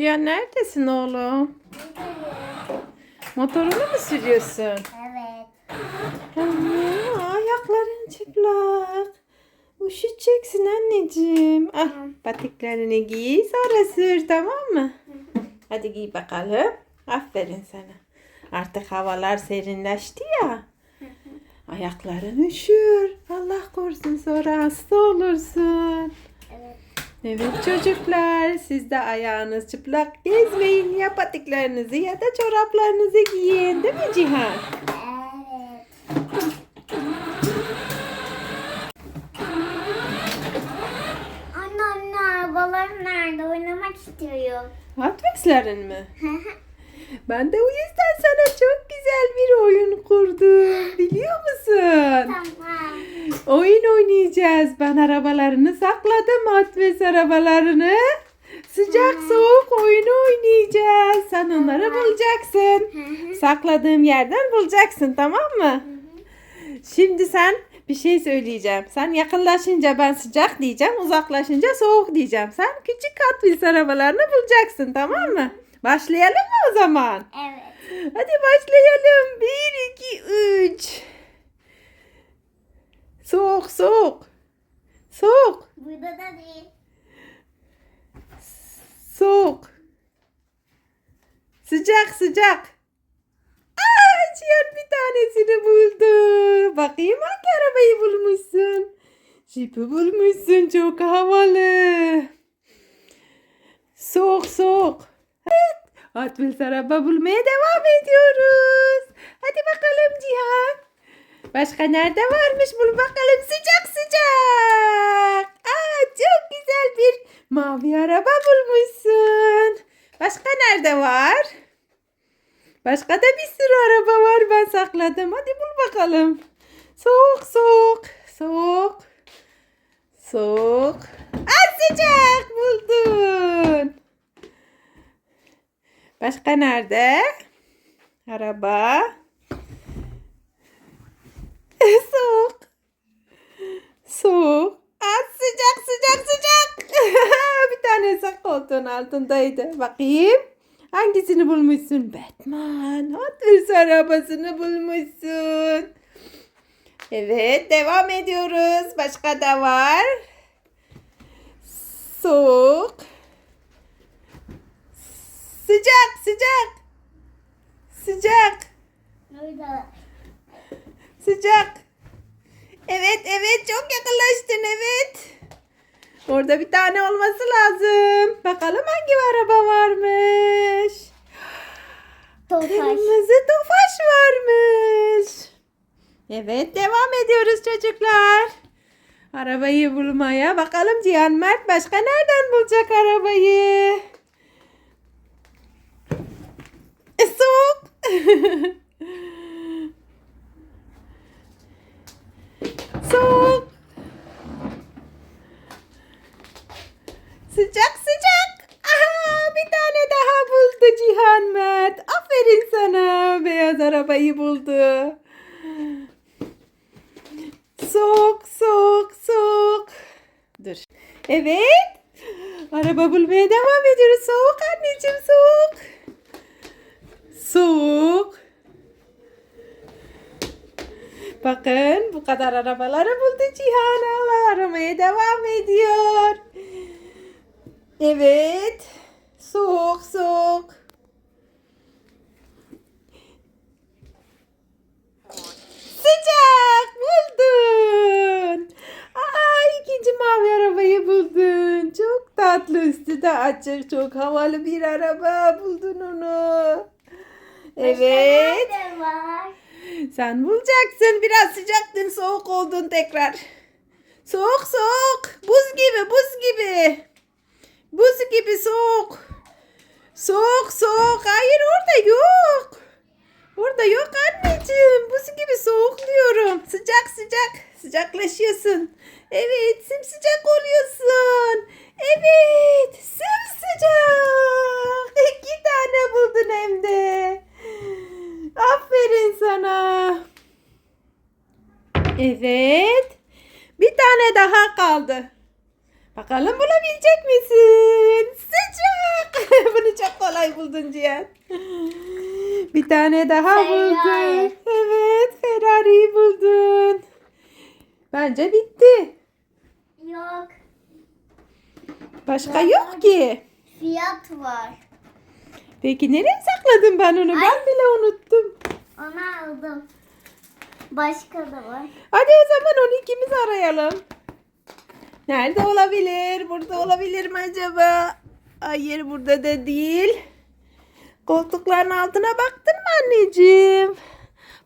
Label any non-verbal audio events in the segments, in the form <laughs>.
Ya neredesin oğlum? Motorunu mu sürüyorsun? Evet. Aa, ayakların çıplak. Üşüteceksin anneciğim. Ah, patiklerini giy sonra sür tamam mı? Hadi giy bakalım. Aferin sana. Artık havalar serinleşti ya. Ayakların üşür. Allah korusun sonra hasta olursun. Evet. Çocuklar siz de ayağınız çıplak gezmeyin ya patiklerinizi ya da çoraplarınızı giyin değil mi Cihan? Anne anne arabalarım nerede? Oynamak istiyorum. Hot Wheels'lerin mi? Ben de o yüzden sana çok güzel bir oyun kurdum. Biliyor musun? tamam. Oyun oynayacağız. Ben arabalarını sakladım. Wheels arabalarını. Sıcak soğuk oyunu oynayacağız. Sen onları bulacaksın. Sakladığım yerden bulacaksın tamam mı? Şimdi sen bir şey söyleyeceğim. Sen yakınlaşınca ben sıcak diyeceğim. Uzaklaşınca soğuk diyeceğim. Sen küçük Wheels arabalarını bulacaksın tamam mı? Başlayalım mı o zaman? Evet. Hadi başlayalım. 1, 2, 3. Soğuk soğuk. Soğuk. Burada da değil. Soğuk. Sıcak sıcak. Aa, Cihan bir tanesini buldu. Bakayım hangi arabayı bulmuşsun. Jeep'i bulmuşsun. Çok havalı. Soğuk soğuk. Evet. Hot Wheels bulmaya devam ediyoruz. Hadi bakalım Cihan. Başka nerede varmış bul bakalım sıcak sıcak. Aa çok güzel bir mavi araba bulmuşsun. Başka nerede var? Başka da bir sürü araba var ben sakladım. Hadi bul bakalım. Soğuk soğuk soğuk soğuk. Aa sıcak buldun. Başka nerede? Araba. <laughs> Soğuk. Soğuk. Aa, sıcak sıcak sıcak. <laughs> bir tanesi koltuğun altındaydı. Bakayım. Hangisini bulmuşsun? Batman. Hot Wheels arabasını bulmuşsun. Evet devam ediyoruz. Başka da var. Soğuk. Sıcak sıcak. Sıcak. Sıcak. Evet evet çok yakınlaştın evet. Orada bir tane olması lazım. Bakalım hangi araba varmış. Tofaş. Kırmızı tofaş varmış. Evet devam ediyoruz çocuklar. Arabayı bulmaya. Bakalım Cihan Mert başka nereden bulacak arabayı? Soğuk. Sıcak sıcak. Aha bir tane daha buldu Cihan Mert. Aferin sana. Beyaz arabayı buldu. Soğuk soğuk soğuk. Dur. Evet. Araba bulmaya devam ediyoruz. Soğuk anneciğim soğuk. Soğuk. Bakın bu kadar arabaları buldu Cihan. Allah aramaya devam ediyor. Evet. Soğuk soğuk. Sıcak buldun. Aa ikinci mavi arabayı buldun. Çok tatlı üstü de açık. Çok havalı bir araba buldun onu. Evet. Nerede var? Sen bulacaksın. Biraz sıcaktın, soğuk oldun tekrar. Soğuk soğuk. Buz gibi, buz gibi. Buz gibi soğuk. Soğuk soğuk. Hayır orada yok. Orada yok anneciğim. Buz gibi soğuk diyorum. Sıcak sıcak. Sıcaklaşıyorsun. Evet simsıcak oluyorsun. Evet simsıcak. <laughs> İki tane buldun hem de. Aferin sana. Evet. Bir tane daha kaldı. Bakalım bulabilecek misin? Sıcak. <laughs> Bunu arabayı buldun Cihan. Bir tane daha Ferrari. buldun. Evet Ferrari'yi buldun. Bence bitti. Yok. Başka yok ki. Fiyat var. Peki nereye sakladın ben onu? Ben bile unuttum. Onu aldım. Başka da var. Hadi o zaman onu ikimiz arayalım. Nerede olabilir? Burada olabilir mi acaba? Hayır burada da değil. Koltukların altına baktın mı anneciğim?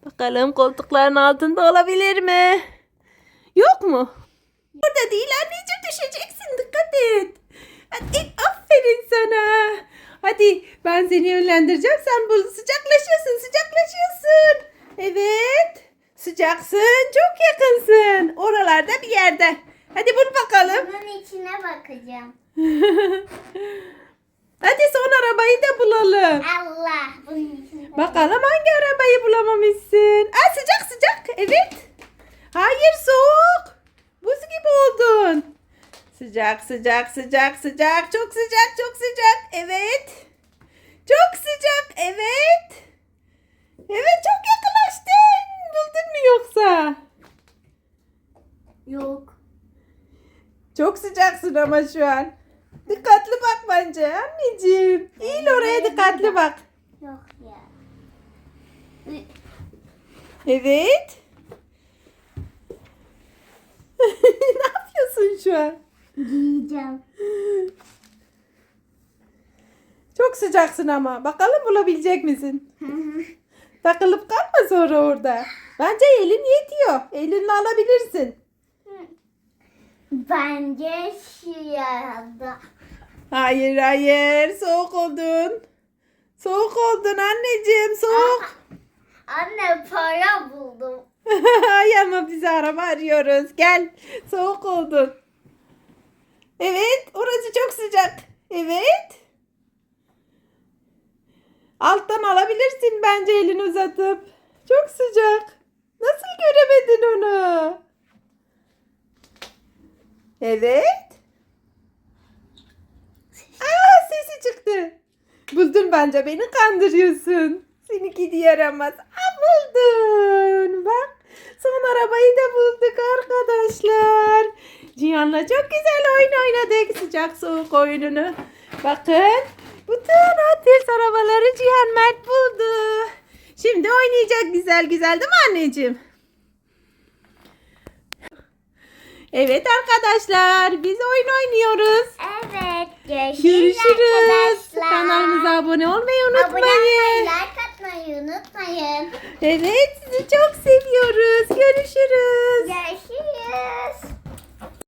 Bakalım koltukların altında olabilir mi? Yok mu? Burada değil anneciğim düşeceksin dikkat et. Hadi aferin sana. Hadi ben seni yönlendireceğim. Sen bu sıcaklaşıyorsun sıcaklaşıyorsun. Evet. Sıcaksın çok yakınsın. Oralarda bir yerde. Hadi bul bakalım. Bunun içine bakacağım. <laughs> Hadi son arabayı da bulalım. Allah. Bunun içine. Bakalım hangi arabayı bulamamışsın. Aa sıcak sıcak. Evet. Hayır soğuk. Buz gibi oldun. Sıcak sıcak sıcak sıcak. Çok sıcak çok sıcak. Evet. Çok sıcak. Evet. Evet çok yakınlaştın. Buldun mu yoksa? Yok. Çok sıcaksın ama şu an. Dikkatli bak bence anneciğim. İyi oraya dikkatli bak. Yok ya. Evet. <laughs> ne yapıyorsun şu an? Giyeceğim. Çok sıcaksın ama. Bakalım bulabilecek misin? Takılıp kalma sonra orada. Bence elin yetiyor. Elinle alabilirsin. Bence şu yarada. Hayır hayır. Soğuk oldun. Soğuk oldun anneciğim. Soğuk. Anne para buldum. <laughs> Ay ama biz araba arıyoruz. Gel. Soğuk oldun. Evet. Orası çok sıcak. Evet. Alttan alabilirsin bence elini uzatıp. Çok sıcak. Nasıl göremedin onu? Evet. Aa sesi çıktı. Buldun bence beni kandırıyorsun. Seni gidi yaramaz. Aa buldun. Bak son arabayı da bulduk arkadaşlar. Cihan'la çok güzel oyun oynadık. Sıcak soğuk oyununu. Bakın. Bütün Hot Wheels arabaları Cihan Mert buldu. Şimdi oynayacak güzel güzel değil mi anneciğim? Evet arkadaşlar biz oyun oynuyoruz. Evet. Görüşürüz, Görüşürüz. arkadaşlar. Kanalımıza abone olmayı Abone olmayı, unutmayın. like atmayı unutmayın. Evet sizi çok seviyoruz. Görüşürüz.